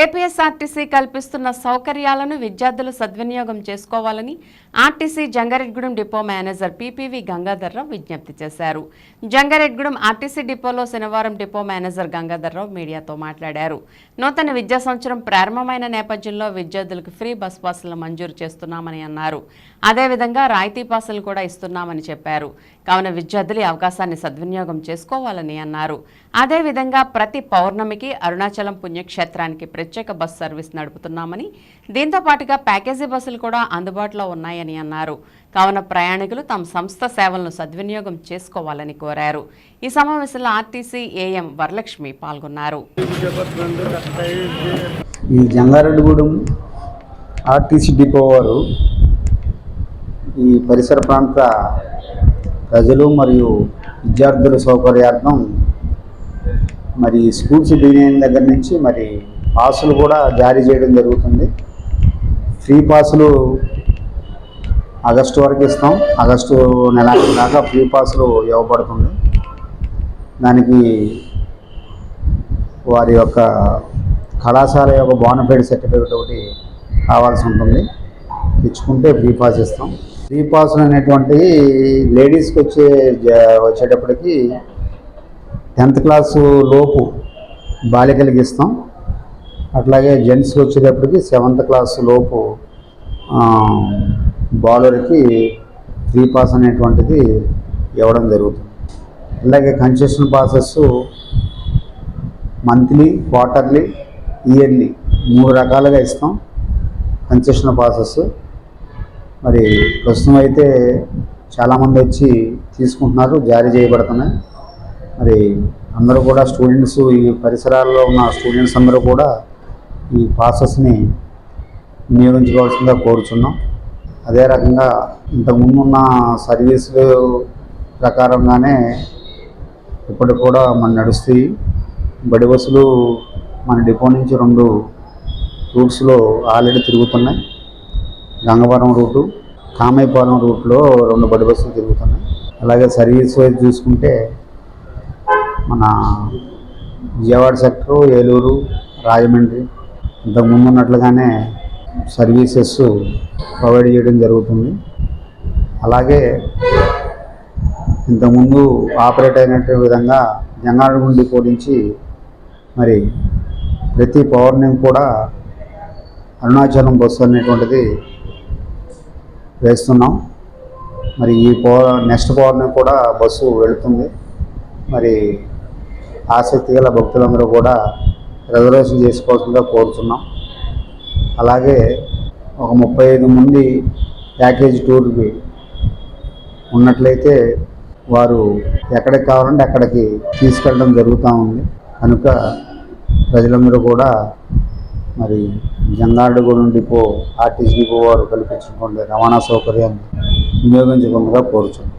APSRTC కల్పిస్తున్న సౌకర్యాలను విద్యార్థులు సద్వినియోగం చేసుకోవాలని RTC Jangareddygudem depot manager PPV Gangadharrao విజ్ఞప్తి చేశారు. జంగారెడ్గూడెం ఆర్టీసీ డిపోలో శనివారం డిపో మేనేజర్ గంగాధర్రావు మీడియాతో మాట్లాడారు. నూతన విద్యా సంవత్సరం ప్రారంభమైన నేపథ్యంలో విద్యార్థులకు ఫ్రీ బస్ పాసులను మంజూరు చేస్తున్నామని అన్నారు. అదేవిధంగా రాయితీ పాసులు కూడా ఇస్తున్నామని చెప్పారు. కావున విద్యార్థులు ఈ అవకాశాన్ని సద్వినియోగం చేసుకోవాలని అన్నారు. అదేవిధంగా ప్రతి పౌర్ణమికి అరుణాచలం పుణ్యక్షేత్రానికి ప్రత్యేక బస్ సర్వీస్ నడుపుతున్నామని. దీంతో పాటుగా ప్యాకేజీ బస్సులు కూడా అందుబాటులో ఉన్నాయని అన్నారు. కావున ప్రయాణికులు తమ సంస్థ సేవలను సద్వినియోగం చేసుకోవాలని కోరారు. ఈ సమావేశంలో ఆర్టీసీ ఏఎం వరలక్ష్మి పాల్గొన్నారు. ఈ జంగారెడ్డిగూడెం ఆర్టీసీ డిపో వారు ఈ పరిసర ప్రాంత ప్రజలు మరియు విద్యార్థుల సౌకర్యార్థం మరి స్కూల్స్ బిగిన దగ్గర నుంచి మరి పాసులు కూడా జారీ చేయడం జరుగుతుంది. ఫ్రీ పాసులు ఆగస్టు వరకు ఇస్తాం. ఆగస్టు నెల దాకా ఫ్రీ పాసులు ఇవ్వబడుతుంది. దానికి వారి యొక్క కళాశాల యొక్క బోనఫైడ్ సర్టిఫికేట్ ఒకటి కావాల్సి ఉంటుంది. తెచ్చుకుంటే ఫ్రీ పాస్ ఇస్తాం. ఫ్రీ పాస్ అనేటువంటి లేడీస్కి వచ్చే వచ్చేటప్పటికి టెన్త్ క్లాసు లోపు బాలికలకి ఇస్తాం. అట్లాగే జెంట్స్కి వచ్చేటప్పటికి సెవెంత్ క్లాస్ లోపు బౌలర్కి ఫ్రీ పాస్ అనేటువంటిది ఇవ్వడం జరుగుతుంది. అలాగే concession passes monthly quarterly yearly మూడు రకాలుగా ఇస్తాం కన్సెషన్ పాసెస్. మరి ప్రస్తుతం అయితే చాలామంది వచ్చి తీసుకుంటున్నారు జారీ చేయబడుతున్నాయి. మరి అందరూ కూడా స్టూడెంట్స్ ఈ పరిసరాల్లో ఉన్న స్టూడెంట్స్ అందరూ కూడా ఈ ప్రాసెస్ని వినియోగించుకోవాల్సిందిగా కోరుచున్నాం. అదే రకంగా ఇంతకుముందు ఉన్న సర్వీసులు ప్రకారంగానే ఇప్పటికి కూడా మన నడుస్తాయి బడి బస్సులు మన డిపో నుంచి రెండు రూట్స్లో ఆల్రెడీ తిరుగుతున్నాయి. గంగవరం రూటు కామైపురం రూట్లో రెండు బడి బస్సులు తిరుగుతున్నాయి. అలాగే సర్వీస్ వైజ్ చూసుకుంటే మన విజయవాడ సెక్టరు ఏలూరు రాజమండ్రి ఇంతకుముందు ఉన్నట్లుగానే సర్వీసెస్ ప్రొవైడ్ చేయడం జరుగుతుంది. అలాగే ఇంతకుముందు ఆపరేట్ అయినట్టు విధంగా జంగాళగుండి డిపో నుంచి మరి ప్రతి పౌర్ణమి కూడా అరుణాచలం బస్సు అనేటువంటిది వేస్తున్నాం. మరి ఈ పౌ నెక్స్ట్ పౌర్ణమి కూడా బస్సు వెళుతుంది. మరి ఆసక్తి గల భక్తులందరూ కూడా రిజర్వేషన్ చేసుకోవాల్సిందిగా కోరుతున్నాం. అలాగే ఒక ముప్పై ఐదు మంది ప్యాకేజ్ టూర్కి ఉన్నట్లయితే వారు ఎక్కడికి కావాలంటే అక్కడికి తీసుకెళ్ళడం జరుగుతూ ఉంది. కనుక ప్రజలందరూ కూడా మరి జంగారెడ్డిగూడెం డిపో ఆర్టీసీ డిపో వారు కల్పించుకోండి రవాణా సౌకర్యాన్ని వినియోగించకుండా కోరుచున్నాం.